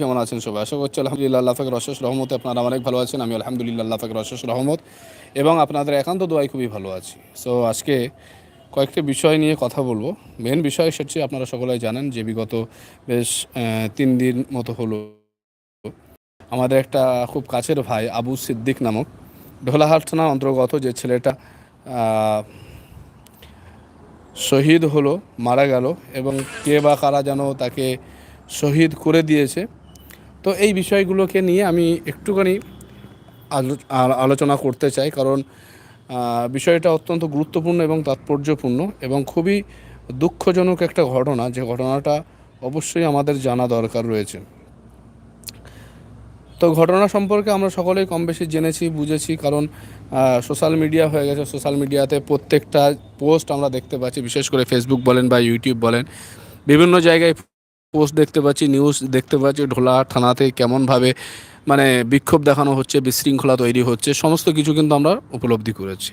কেমন আছেন সবাই? আশা করছি আলহামদুলিল্লাহ, আল্লাহ ফাকের অশেষ রহমতে আপনারা অনেক ভালো আছেন। আমি আলহামদুলিল্লাহ, আল্লাহ ফাকের অশেষ রহমত। এবং আপনাদের একান্ত দোয়াই খুবই ভালো আছি। সো আজকে কয়েকটি বিষয় নিয়ে কথা বলব। মেন বিষয় সেটি আপনারা সকলেই জানেন যে বিগত বেশ তিন দিন মতো হলো। আমাদের একটা খুব কাছের ভাই, আবু সিদ্দিক নামক। ঢোলাহাট থানা অন্তর্গত যে ছেলেটা শহীদ হলো, মারা গেল এবং কে বা কারা যেন তাকে শহীদ করে দিয়েছে। তো এই বিষয়গুলোকে নিয়ে আমি একটুখানি আলো- আলোচনা করতে চাই। কারণ বিষয়টা অত্যন্ত গুরুত্বপূর্ণ এবং তাৎপর্যপূর্ণ এবং খুবই দুঃখজনক একটা ঘটনা। যে ঘটনাটা অবশ্যই আমাদের জানা দরকার রয়েছে। তো ঘটনা সম্পর্কে আমরা সকলেই কম বেশি জেনেছি, বুঝেছি। কারণ সোশ্যাল মিডিয়া হয়ে গেছে। সোশ্যাল মিডিয়াতে প্রত্যেকটা পোস্ট আমরা দেখতে পাচ্ছি। বিশেষ করে ফেসবুক বলেন বা ইউটিউব বলেন। বিভিন্ন জায়গায় পোস্ট দেখতে পাচ্ছি নিউজ দেখতে পাচ্ছি, ঢোলা থানাতে কেমনভাবে মানে বিক্ষোভ দেখানো হচ্ছে, বিশৃঙ্খলা তৈরি হচ্ছে, সমস্ত কিছু কিন্তু আমরা উপলব্ধি করেছি।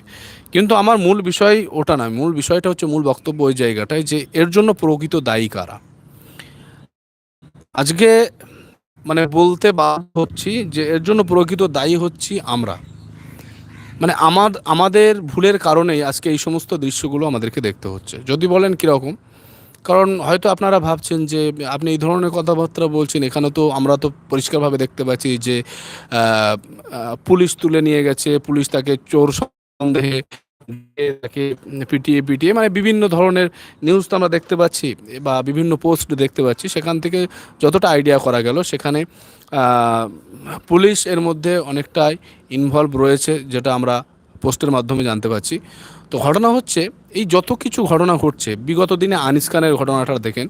কিন্তু আমার মূল বিষয় ওটা নয়, মূল বিষয়টা হচ্ছে মূল বক্তব্য ওই জায়গাটায় যে এর জন্য প্রকৃত দায়ী কারা? আজকে মানে বলতে বাধ্য হচ্ছি যে এর জন্য প্রকৃত দায়ী হচ্ছি আমরা। মানে আমার আমাদের ভুলের কারণেই আজকে এই সমস্ত দৃশ্যগুলো আমাদেরকে দেখতে হচ্ছে। যদি বলেন কীরকম? কারণ হয়তো আপনারা ভাবছেন যে আপনি এই ধরনের কথাবার্তা বলছেন, এখানে তো আমরা তো পরিষ্কারভাবে দেখতে পাচ্ছি যে পুলিশ তুলে নিয়ে গেছে, পুলিশ তাকে চোর সন্দেহে তাকে পিটিয়ে পিটিয়ে মানে বিভিন্ন ধরনের নিউজ তো আমরা দেখতে পাচ্ছি বা বিভিন্ন পোস্ট দেখতে পাচ্ছি। সেখান থেকে যতটা আইডিয়া করা গেল, সেখানে পুলিশ এর মধ্যে অনেকটাই ইনভলভ রয়েছে, যেটা আমরা পোস্টের মাধ্যমে জানতে পারছি তো ঘটনা হচ্ছে, এই যত কিছু ঘটনা ঘটছে, বিগত দিনে আনিস খানের ঘটনাটা দেখেন।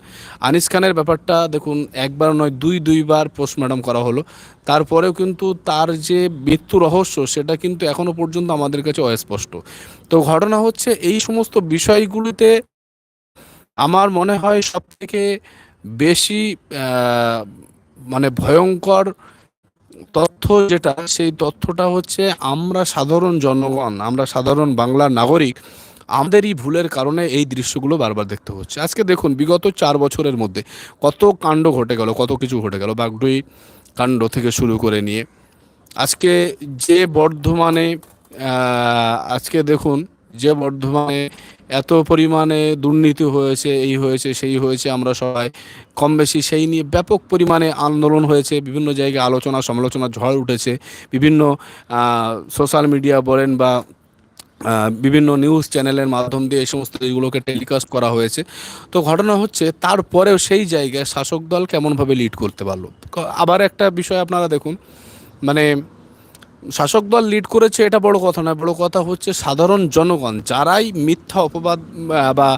আনিস খানের ব্যাপারটা দেখুন, একবার নয়, দুই, দুইবার পোস্টমর্টম করা হলো। তারপরেও কিন্তু তার যে মৃত্যু রহস্য, সেটা কিন্তু এখনও পর্যন্ত আমাদের কাছে অস্পষ্ট। তো ঘটনা হচ্ছে, এই সমস্ত বিষয়গুলিতে আমার মনে হয় সবথেকে বেশি মানে ভয়ঙ্কর তথ্য যেটা, সেই তথ্যটা হচ্ছে আমরা সাধারণ জনগণ, আমরা সাধারণ বাংলার নাগরিক, আমাদেরই ভুলের কারণে এই দৃশ্যগুলো বারবার দেখতে হচ্ছে। আজকে দেখুন, বিগত চার বছরের মধ্যে কত কাণ্ড ঘটে গেল, কত কিছু ঘটে গেল, বাগডুই কাণ্ড থেকে শুরু করে নিয়ে। আজকে যে বর্ধমানে আজকে দেখুন, যে বর্ধমানে এত পরিমাণে দুর্নীতি হয়েছে, এই হয়েছে, সেই হয়েছে, আমরা সবাই কম বেশি সেই নিয়ে ব্যাপক পরিমাণে আন্দোলন হয়েছে, বিভিন্ন জায়গায় আলোচনা সমালোচনা ঝড় উঠেছে, বিভিন্ন সোশ্যাল মিডিয়া বলেন বা বিভিন্ন নিউজ চ্যানেলের মাধ্যম দিয়ে এই সমস্ত এগুলোকে টেলিকাস্ট করা হয়েছে। তো ঘটনা হচ্ছে তারপরেও সেই জায়গায় শাসক দল কেমনভাবে লিড করতে পারল? আবার একটা বিষয় আপনারা দেখুন মানে শাসক দল লিড করেছে, এটা বড় কথা নয়, বড় কথা হচ্ছে সাধারণ জনগণ, যারাই মিথ্যা অপবাদ বা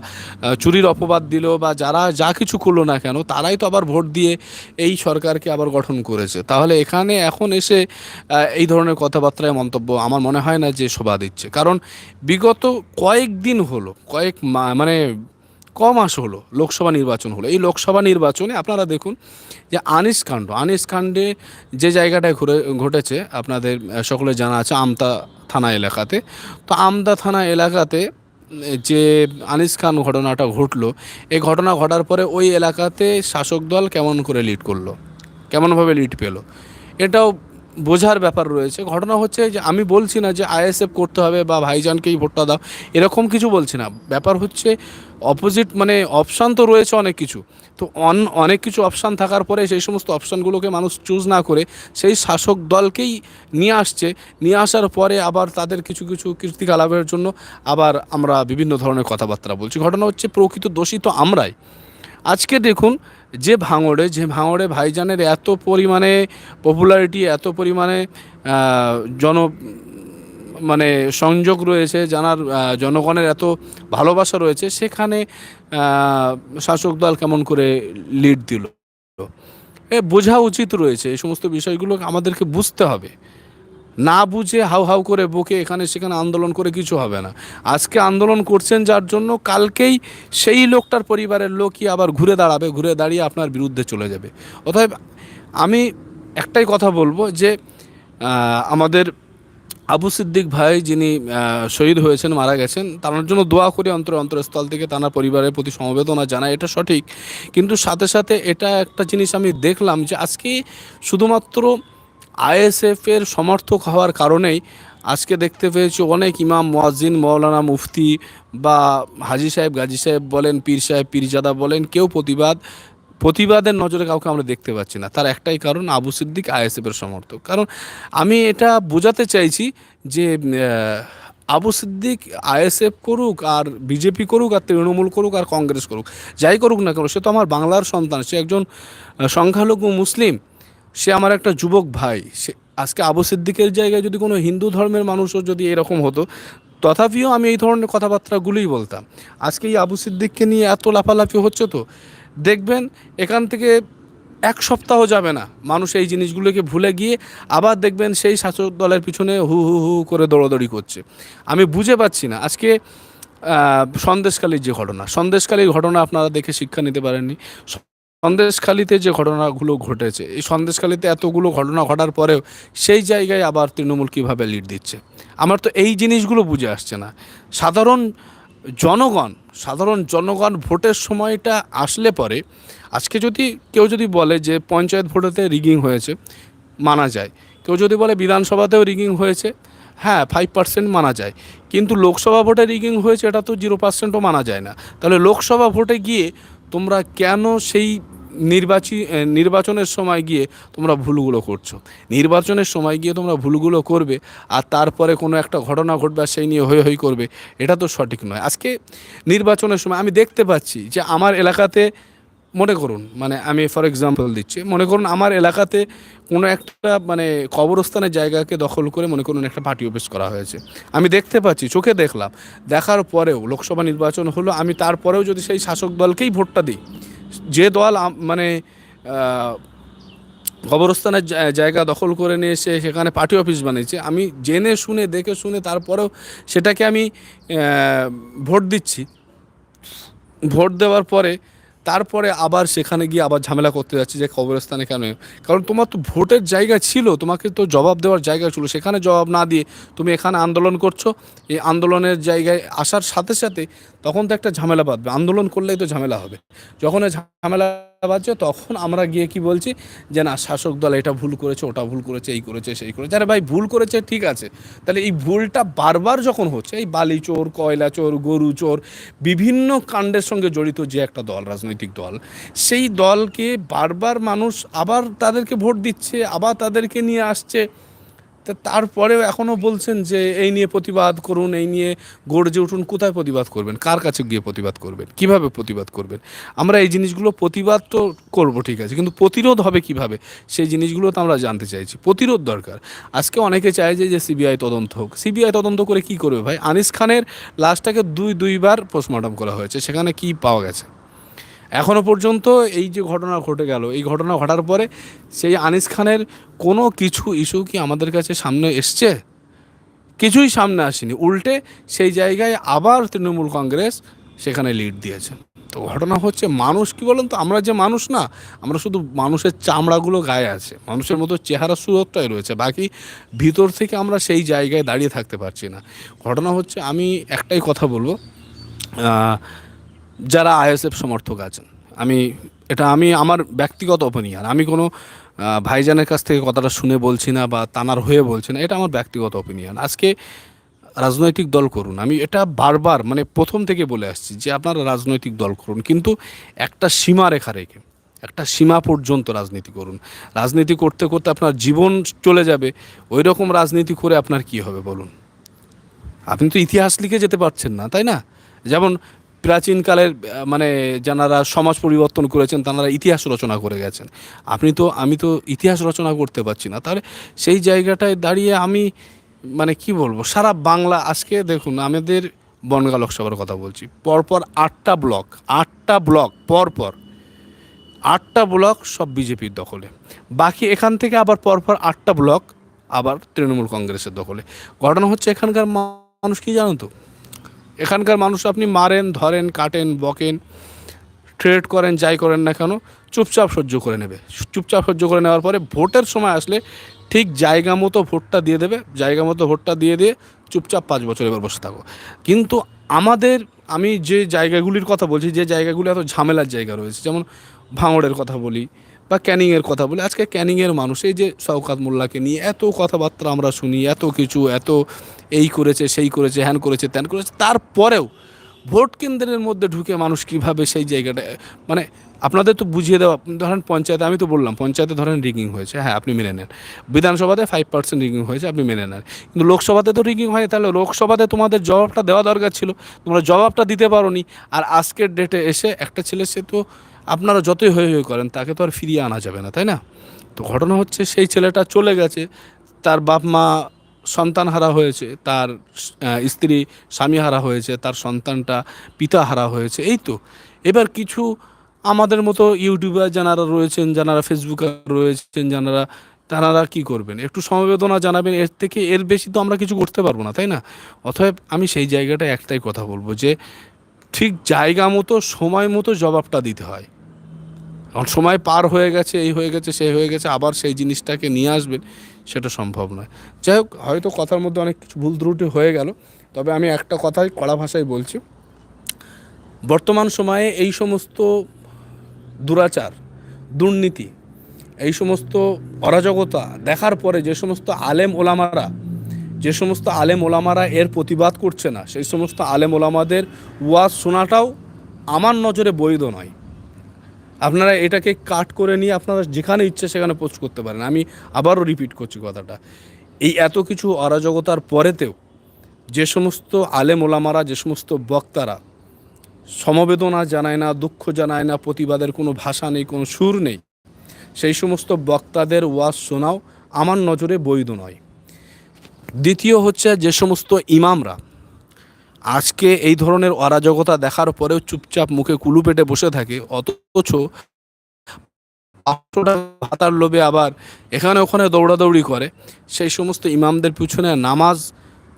চুরির অপবাদ দিল, বা যারা যা কিছু করল না কেন, তারাই তো আবার ভোট দিয়ে এই সরকারকে আবার গঠন করেছে। তাহলে এখানে এখন এসে এই ধরনের কথাবার্তায় মন্তব্য আমার মনে হয় না যে শোভা দিচ্ছে। কারণ বিগত কয়েকদিন হলো, কয়েক মানে ক মাস হলো, লোকসভা নির্বাচন হলো। এই লোকসভা নির্বাচনে আপনারা দেখুন যে আনিস কাণ্ড, আনিস কাণ্ডে যে জায়গাটায় ঘুরে, ঘটেছে, আপনাদের সকলে জানা আছে আমতা থানা এলাকাতে। তো আমতা থানা এলাকাতে, যে আনিস খান ঘটনাটা ঘটলো এই ঘটনা ঘটার পরে ওই এলাকাতে শাসক দল কেমন করে লিড করল? কেমনভাবে লিড পেল? এটাও বোঝার ব্যাপার রয়েছে। ঘটনা হচ্ছে যে আমি বলছি না যে আইএসএফ করতে হবে বা ভাইজানকেই ভোটটা দাও, এরকম কিছু বলছি না। ব্যাপার হচ্ছে অপোজিট মানে অপশান তো রয়েছে অনেক কিছু। তো অন, অনেক কিছু অপশান থাকার পরে সেই সমস্ত অপশানগুলোকে মানুষ চুজ না করে সেই শাসক দলকেই নিয়ে আসছে। নিয়ে আসার পরে আবার তাদের কিছু কিছু কীর্তিকলাপের জন্য আবার আমরা বিভিন্ন ধরনের কথাবার্তা বলছি। ঘটনা হচ্ছে প্রকৃত দোষী তো আমরাই। আজকে দেখুন যে ভাঙড়ে যে ভাঙড়ে ভাইজানের এত পরিমাণে পপুলারিটি এত পরিমাণে জন মানে সংযোগ রয়েছে, জানার জনগণের এত ভালোবাসা রয়েছে, সেখানে শাসক দল কেমন করে লিড দিল? এ বোঝা উচিত রয়েছে, এই সমস্ত বিষয়গুলো আমাদেরকে বুঝতে হবে। না বুঝে হাউ হাউ করে বকে এখানে সেখানে আন্দোলন করে কিছু হবে না। আজকে আন্দোলন করছেন যার জন্য কালকেই সেই লোকটার পরিবারের লোকই আবার ঘুরে দাঁড়াবে, ঘুরে দাঁড়িয়ে আপনার বিরুদ্ধে চলে যাবে। অতএব আমি একটাই কথা বলব যে আমাদের আবু সিদ্দিক ভাই যিনি শহীদ হয়েছেন, মারা গেছেন, তার জন্য দোয়া করি অন্তর, অন্তরস্থল থেকে তার পরিবারের প্রতি সমবেদনা জানাই। এটা সঠিক। কিন্তু সাথে সাথে এটা একটা জিনিস আমি দেখলাম যে আজকে শুধুমাত্র আইএসএফ এর সমর্থক হওয়ার কারণেই আজকে দেখতে পেয়েছি অনেক ইমাম মোয়াজিন মৌলানা মুফতি বা হাজি সাহেব, গাজী সাহেব বলেন, পীর সাহেব, পীরজাদা বলেন, কেউ প্রতিবাদ প্রতিবাদের নজরে কাউকে আমরা দেখতে পাচ্ছি না। তার একটাই কারণ আবু সিদ্দিক আইএসএফের সমর্থক। কারণ আমি এটা বোঝাতে চাইছি যে আবু সিদ্দিক আইএসএফ করুক আর বিজেপি করুক আর তৃণমূল করুক আর কংগ্রেস করুক, যাই করুক না কেন, সে তো আমার বাংলার সন্তান, সে একজন সংখ্যালঘু মুসলিম, সে আমার একটা যুবক ভাই, সে আজকে আবু সিদ্দিকের জায়গায় যদি কোনো হিন্দু ধর্মের মানুষও যদি এরকম হতো, তথাপিও আমি এই ধরনের কথাবার্তাগুলোই বলতাম। আজকে এই আবু সিদ্দিককে নিয়ে এত লাফালাফি হচ্ছে তো দেখবেন এখান থেকে এক সপ্তাহ যাবে না। মানুষ এই জিনিসগুলোকে ভুলে গিয়ে আবার দেখবেন সেই শাসক দলের পিছনে হু হু হু করে দৌড়াদৌড়ি করছে। আমি বুঝে পাচ্ছি না। আজকে আহ, সন্দেশখালীর যে ঘটনা সন্দেশখালীর ঘটনা আপনারা দেখে শিক্ষা নিতে পারেননি। সন্দেশখালীতে যে ঘটনাগুলো ঘটেছে এই সন্দেশখালীতে এতগুলো ঘটনা ঘটার পরেও সেই জায়গায় আবার তৃণমূল কীভাবে লিড দিচ্ছে? আমার তো এই জিনিসগুলো বুঝে আসছে না। সাধারণ জনগণ, সাধারণ জনগণ ভোটের সময়টা আসলে পরে, আজকে যদি কেউ যদি বলে যে পঞ্চায়েত ভোটেতে রিগিং হয়েছে, মানা যায়। কেউ যদি বলে বিধানসভাতেও রিগিং হয়েছে হ্যাঁ ফাইভ পার্সেন্ট মানা যায়। কিন্তু লোকসভা ভোটে রিগিং হয়েছে, এটা তো জিরো পার্সেন্টও মানা যায় না। তাহলে লোকসভা ভোটে গিয়ে তোমরা কেন সেই নির্বাচী নির্বাচনের সময় গিয়ে তোমরা ভুলগুলো করছ। নির্বাচনের সময় গিয়ে তোমরা ভুলগুলো করবে আর তারপরে কোনো একটা ঘটনা ঘটবে সেই নিয়ে হই হই করবে, এটা তো সঠিক নয়। আজকে নির্বাচনের সময় আমি দেখতে পাচ্ছি যে আমার এলাকাতে, মনে করুন মানে আমি ফর এক্সাম্পল দিচ্ছি, মনে করুন আমার এলাকাতে কোনো একটা মানে কবরস্থানের জায়গাকে দখল করে মনে করুন একটা পার্টি অফিস করা হয়েছে। আমি দেখতে পাচ্ছি, চোখে দেখলাম, দেখার পরেও লোকসভা নির্বাচন হলো, আমি তারপরেও যদি সেই শাসক দলকেই ভোটটা দিই যে দল মানে কবরস্থানের জায়গা দখল করে নিয়ে এসে সেখানে পার্টি অফিস বানিয়েছে, আমি জেনে শুনে, দেখে শুনে তারপরেও সেটাকে আমি ভোট দিচ্ছি। ভোট দেওয়ার পরে, তারপরে আবার সেখানে গিয়ে আবার ঝামেলা করতে যাচ্ছে যে কবরস্থানে কেন? কারণ তোমার তো ভোটের জায়গা ছিল, তোমাকে তো জবাব দেওয়ার জায়গা ছিল, সেখানে জবাব না দিয়ে তুমি এখানে আন্দোলন করছ। এই আন্দোলনের জায়গায় আসার সাথে সাথে তখন তো একটা ঝামেলা বাঁধবে, আন্দোলন করলেই তো ঝামেলা হবে। যখন ঝামেলা বাঁধছে, তখন আমরা গিয়ে কি বলছি যে, না, শাসক দল এটা ভুল করেছে, ওটা ভুল করেছে, এই করেছে, সেই করেছে। আরে ভাই, ভুল করেছে, ঠিক আছে। তাহলে এই ভুলটা বারবার যখন হচ্ছে, এই বালি চোর, কয়লা চোর, গরু চোর, বিভিন্ন কাণ্ডের সঙ্গে জড়িত যে একটা দল, রাজনৈতিক দল, সেই দলকে বারবার মানুষ আবার তাদেরকে ভোট দিচ্ছে, আবার তাদেরকে নিয়ে আসছে। তা তারপরেও এখনও বলছেন যে এই নিয়ে প্রতিবাদ করুন, এই নিয়ে গর্জে উঠুন, কোথায় প্রতিবাদ করবেন? কার কাছে গিয়ে প্রতিবাদ করবেন? কীভাবে প্রতিবাদ করবেন? আমরা এই জিনিসগুলো প্রতিবাদ তো করব, ঠিক আছে, কিন্তু প্রতিরোধ হবে কীভাবে? সেই জিনিসগুলো তো আমরা জানতে চাইছি। প্রতিরোধ দরকার। আজকে অনেকে চায় যে সিবিআই তদন্ত হোক। সিবিআই তদন্ত করে কি করবে ভাই? আনিস খানের লাশটাকে দুই, দুইবার পোস্টমর্টম করা হয়েছে। সেখানে কি পাওয়া গেছে? এখনও পর্যন্ত এই যে ঘটনা ঘটে গেল, এই ঘটনা ঘটার পরে সেই আনিস খানের কোনো কিছু ইস্যু কি আমাদের কাছে সামনে এসছে? কিছুই সামনে আসেনি। উল্টে সেই জায়গায় আবার তৃণমূল কংগ্রেস সেখানে লিড দিয়েছে। তো ঘটনা হচ্ছে মানুষ কি বলেন তো, আমরা যে মানুষ না, আমরা শুধু মানুষের চামড়াগুলো গায়ে আছে। মানুষের মতো চেহারা সুরতটাই রয়েছে, বাকি ভিতর থেকে আমরা সেই জায়গায় দাঁড়িয়ে থাকতে পারছি না। ঘটনা হচ্ছে, আমি একটাই কথা বলব যারা আইএসএফ সমর্থক আছেন। আমি, এটা আমি, আমার ব্যক্তিগত অপিনিয়ন আমি কোনো ভাইজানের কাছ থেকে কথাটা শুনে বলছি না বা তানার হয়ে বলছি না, এটা আমার ব্যক্তিগত অপিনিয়ন আজকে রাজনৈতিক দল করুন। আমি এটা বারবার মানে প্রথম থেকে বলে আসছি যে আপনারা রাজনৈতিক দল করুন। কিন্তু একটা সীমা রেখা রেখে, একটা সীমা পর্যন্ত রাজনীতি করুন। রাজনীতি করতে করতে আপনার জীবন চলে যাবে। ওই রকম রাজনীতি করে আপনার কি হবে বলুন? আপনি তো ইতিহাস লিখে যেতে পারছেন না, তাই না? যেমন প্রাচীনকালের মানে যারা সমাজ পরিবর্তন করেছেন, তারা ইতিহাস রচনা করে গেছেন। আপনি তো, আমি তো ইতিহাস রচনা করতে পারছি না। তাহলে সেই জায়গাটায় দাঁড়িয়ে আমি মানে কি বলব, সারা বাংলা, আজকে দেখুন, আমাদের বনগা লোকসভার কথা বলছি। পরপর আটটা ব্লক আটটা ব্লক, পরপর আটটা ব্লক সব বিজেপির দখলে। বাকি এখান থেকে আবার পরপর আটটা ব্লক আবার তৃণমূল কংগ্রেসের দখলে। ঘটনা হচ্ছে এখানকার মানুষ কি জানো তো? এখানকার মানুষ আপনি মারেন, ধরেন, কাটেন, বকেন ট্রেড করেন, যাই করেন না কেন, চুপচাপ সহ্য করে নেবে। চুপচাপ সহ্য করে নেওয়ার পরে ভোটের সময় আসলে ঠিক জায়গা মতো ভোটটা দিয়ে দেবে, জায়গা মতো ভোটটা দিয়ে দিয়ে চুপচাপ পাঁচ বছর এবার বসে থাকো। কিন্তু আমাদের, আমি যে জায়গাগুলির কথা বলছি, যে জায়গাগুলি এত ঝামেলার জায়গা রয়েছে, যেমন ভাঙড়ের কথা বলি বা ক্যানিংয়ের কথা বলি, আজকে ক্যানিংয়ের মানুষ, এই যে শওকাত মোল্লাকে নিয়ে এত কথাবার্তা আমরা শুনি, এত কিছু, এত এই করেছে, সেই করেছে, হ্যান করেছে, ত্যান করেছে, তারপরেও ভোট কেন্দ্রের মধ্যে ঢুকে মানুষ কীভাবে সেই জায়গাটা মানে আপনাদের তো বুঝিয়ে দেওয়া, ধরেন পঞ্চায়েতে, আমি তো বললাম, পঞ্চায়েতে ধরেন রিগিং হয়েছে হ্যাঁ আপনি মেনে নেন। বিধানসভাতে ফাইভ পার্সেন্ট রিগিং হয়েছে, আপনি মেনে নেন। কিন্তু লোকসভাতে তো রিগিং হয় তাহলে লোকসভাতে তোমাদের জবাবটা দেওয়া দরকার ছিল, তোমরা জবাবটা দিতে পারোনি। আর আজকের ডেটে এসে একটা ছেলে, সে তো আপনারা যতই হয়ে হয়ে করেন, তাকে তো আর ফিরিয়ে আনা যাবে না, তাই না? তো ঘটনা হচ্ছে, সেই ছেলেটা চলে গেছে, তার বাপ মা সন্তান হারা হয়েছে, তার স্ত্রী স্বামী হারা হয়েছে, তার সন্তানটা পিতা হারা হয়েছে, এই তো। এবার কিছু আমাদের মতো ইউটিউবার যারা রয়েছেন যারা ফেসবুকার রয়েছেন যারা তারা কি করবেন? একটু সমবেদনা জানাবেন, এর থেকে এর বেশি তো আমরা কিছু করতে পারব না, তাই না? অতএব আমি সেই জায়গাটায় একটাই কথা বলব যে, ঠিক জায়গা মতো, সময় মতো জবাবটা দিতে হয়। এখন সময় পার হয়ে গেছে, এই হয়ে গেছে, সেই হয়ে গেছে, আবার সেই জিনিসটাকে নিয়ে আসবেন, সেটা সম্ভব নয়। যাই হোক, হয়তো কথার মধ্যে অনেক কিছু ভুল ত্রুটি হয়ে গেল, তবে আমি একটা কথাই কড়া ভাষায় বলছি। বর্তমান সময়ে এই সমস্ত দুরাচার, দুর্নীতি, এই সমস্ত অরাজকতা দেখার পরে যে সমস্ত আলেম ওলামারা, যে সমস্ত আলেম ওলামারা এর প্রতিবাদ করছে না, সেই সমস্ত আলেম ওলামাদের ওয়াজ শোনাটাও আমার নজরে বৈধ নয়। আপনারা এটাকে কাট করে নিয়ে আপনারা যেখানে ইচ্ছে সেখানে পোস্ট করতে পারেন। আমি আবারও রিপিট করছি কথাটা। এই এত কিছু অরাজকতার পরেতেও যে সমস্ত আলেম ওলামারা, যে সমস্ত বক্তারা সমবেদনা জানায় না, দুঃখ জানায় না, প্রতিবাদের কোনো ভাষা নেই, কোনো সুর নেই, সেই সমস্ত বক্তাদের ওয়াজ শোনাও আমার নজরে বৈধ নয়। দ্বিতীয় হচ্ছে যে সমস্ত ইমামরা আজকে এই ধরনের অরাজকতা দেখার পরেও চুপচাপ মুখে কুলু পেটে বসে থাকে, অথচ ভাতার লোভে আবার এখানে ওখানে দৌড়াদৌড়ি করে। সেই সমস্ত ইমামদের পিছনে নামাজ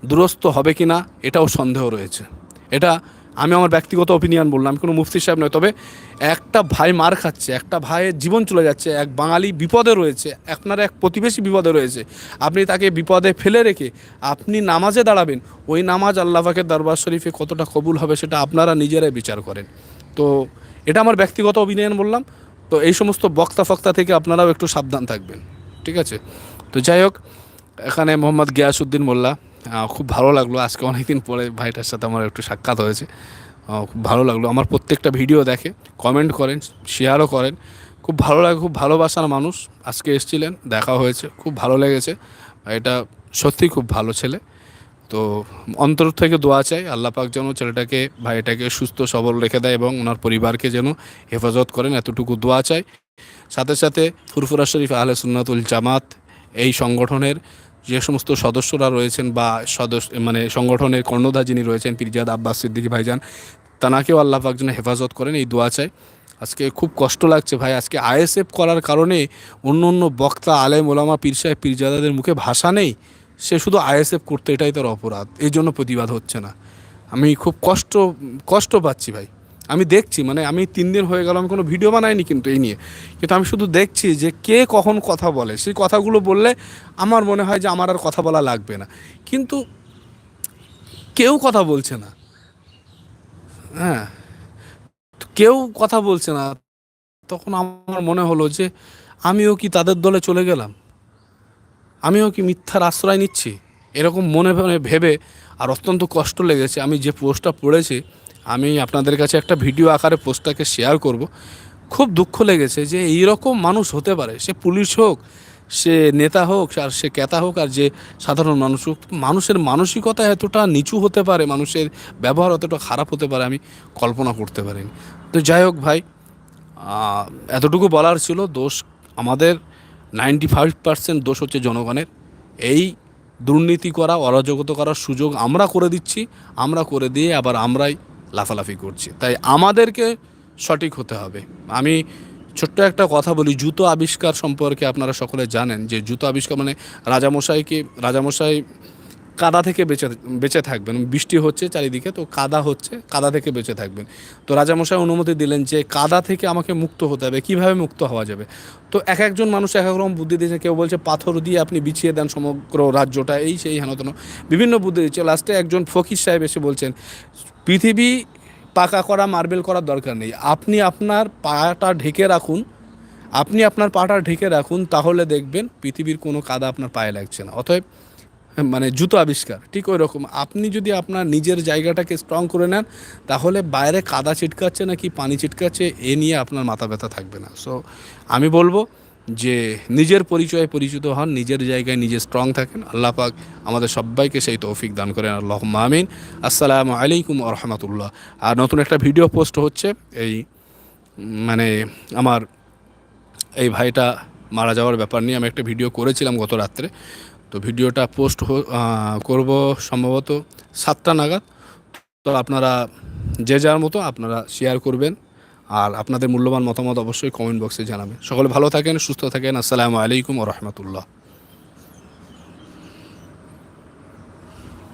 দুরস্ত হবে কিনা এটাও সন্দেহ রয়েছে। এটা আমি আমার ব্যক্তিগত অপিনিয়ন বললাম, আমি কোনো মুফতি সাহেব নয়, তবে একটা ভাই মার খাচ্ছে, একটা ভাইয়ের জীবন চলে যাচ্ছে, এক বাঙালি বিপদে রয়েছে, আপনার এক প্রতিবেশী বিপদে রয়েছে, আপনি তাকে বিপদে ফেলে রেখে আপনি নামাজে দাঁড়াবেন, ওই নামাজ আল্লাহাকের দরবার শরীফে কতটা কবুল হবে সেটা আপনারা নিজেরাই বিচার করেন। তো এটা আমার ব্যক্তিগত অভিনয়ন বললাম, তো এই সমস্ত বক্তা ফক্তা থেকে আপনারাও একটু সাবধান থাকবেন, ঠিক আছে? তো যাই হোক, এখানে মোহাম্মদ গিয়াসুদ্দিন মোল্লা খুব ভালো লাগল। আজকে অনেকদিন পরে ভাইটার সাথে আমার একটু সাক্ষাৎ হয়েছে। খুব ভালো লাগল। আমার প্রত্যেকটা ভিডিও দেখে কমেন্ট করেন শেয়ারও করেন। খুব ভালো লাগে, খুব ভালোবাসার মানুষ আজকে এসেছিলেন, দেখা হয়েছে, খুব ভালো লেগেছে। এটা সত্যি খুব ভালো ছেলে। তো অন্তর থেকে দোয়া চাই, আল্লাহ পাক যেন ছেলেটাকে, ভাইটাকে সুস্থ, সবল রেখে দেয় এবং ওনার পরিবারকে যেন হেফাজত করেন। এতটুকু দোয়া চাই। সাথে সাথে ফুরফুরা শরীফ আহলে সুন্নাতুল জামাত এই সংগঠনের যে সমস্ত সদস্যরা রয়েছেন বা সদস্য মানে সংগঠনের কর্ণধার যিনি রয়েছেন, পিরজাদ আব্বাস সিদ্দিকী ভাইজান, তানাকেও আল্লাহ পাক যেন হেফাজত করেন এই দোয়া চাই। আজকে খুব কষ্ট লাগছে ভাই। আজকে আইএসএফ করার কারণে অন্য অন্য বক্তা, আলেম, ওলামা, পীর সাহেব, পীরজাদাদের মুখে ভাষা নেই। সে শুধু আইএসএফ করতে এটাই তার অপরাধ। এই জন্য প্রতিবাদ হচ্ছে না। আমি খুব কষ্ট কষ্ট পাচ্ছি ভাই। আমি দেখছি মানে আমি তিন দিন হয়ে গেল, আমি কোনো ভিডিও বানাইনি কিন্তু এই নিয়ে। কিন্তু আমি শুধু দেখছি যে কে কখন কথা বলে। সেই কথাগুলো বললে আমার মনে হয় যে আমার আর কথা বলা লাগবে না। কিন্তু কেউ কথা বলছে না। হ্যাঁ কেউ কথা বলছে না। তখন আমার মনে হলো যে আমিও কি তাদের দলে চলে গেলাম? আমিও কি মিথ্যার আশ্রয় নিচ্ছি? এরকম মনে মনে ভেবে আর অত্যন্ত কষ্ট লেগেছে। আমি যে পোস্টটা পড়েছি আমি আপনাদের কাছে একটা ভিডিও আকারে পোস্টটাকে শেয়ার করব। খুব দুঃখ লেগেছে যে এই রকম মানুষ হতে পারে। সে পুলিশ হোক, সে নেতা হোক, আর সে ক্যাতা হোক, আর যে সাধারণ মানুষ হোক, মানুষের মানসিকতা এতটা নিচু হতে পারে, মানুষের ব্যবহার অতটা খারাপ হতে পারে, আমি কল্পনা করতে পারিনি। তো যাই হোক ভাই এতটুকু বলার ছিল, দোষ আমাদের নাইনটি ফাইভ পার্সেন্ট দোষ হচ্ছে জনগণের। এই দুর্নীতি করা, অরাজকতা করার সুযোগ আমরা করে দিচ্ছি, আমরা করে দিয়ে আবার আমরাই লাফালাফি করছে। তাই আমাদেরকে সঠিক হতে হবে। আমি ছোট্ট একটা কথা বলি, জুতো আবিষ্কার সম্পর্কে আপনারা সকলে জানেন যে জুতো আবিষ্কার মানে রাজামশাইকে, রাজামশাই কাদা থেকে বেঁচে বেঁচে থাকবেন। বৃষ্টি হচ্ছে চারিদিকে, তো কাদা হচ্ছে, কাদা থেকে বেঁচে থাকবেন। তো রাজামশাই অনুমতি দিলেন যে কাদা থেকে আমাকে মুক্ত হতে হবে। কীভাবে মুক্ত হওয়া যাবে? তো এক একজন মানুষ এক এক রকম বুদ্ধি দিয়েছে। কেউ বলছে, পাথর দিয়ে আপনি বিছিয়ে দেন সমগ্র রাজ্যটা। এই সেই হেনতেন। বিভিন্ন বুদ্ধি দিচ্ছে। লাস্টে একজন ফকির সাহেব এসে বলছেন, পৃথিবী পাকা করা, মার্বেল করার দরকার নেই। আপনি আপনার পাটা ঢেকে রাখুন। আপনি আপনার পাটা ঢেকে রাখুন, তাহলে দেখবেন পৃথিবীর কোনো কাদা আপনার পায়ে লাগছে না। অতএব মানে জুতো আবিষ্কার, ঠিক ওই রকম আপনি যদি আপনার নিজের জায়গাটাকে স্ট্রং করে নেন, তাহলে বাইরে কাদা ছিটকাচ্ছে নাকি পানি ছিটকাচ্ছে, এ নিয়ে আপনার মাথা ব্যথা থাকবে না। সো আমি বলব যে নিজের পরিচয়ে পরিচিত হন, নিজের জায়গায় নিজে স্ট্রং থাকেন। আল্লাহ পাক আমাদের সবাইকে সেই তৌফিক দান করেন। আল্লাহ আমিন। আসসালামু আলাইকুম রহমতুল্লাহ। আর নতুন একটা ভিডিও পোস্ট হচ্ছে, এই মানে আমার এই ভাইটা মারা যাওয়ার ব্যাপার নিয়ে আমি একটা ভিডিও করেছিলাম গত রাত্রে। তো ভিডিওটা পোস্ট করব সম্ভবত সাতটা নাগাদ। তো আপনারা যে যার মতো আপনারা শেয়ার করবেন। আর আপনাদের মূল্যবান মতামত অবশ্যই কমেন্ট বক্সে জানাবেন। সকলে ভালো থাকেন, সুস্থ থাকেন। আসসালামু আলাইকুম রহমতুল্লাহ।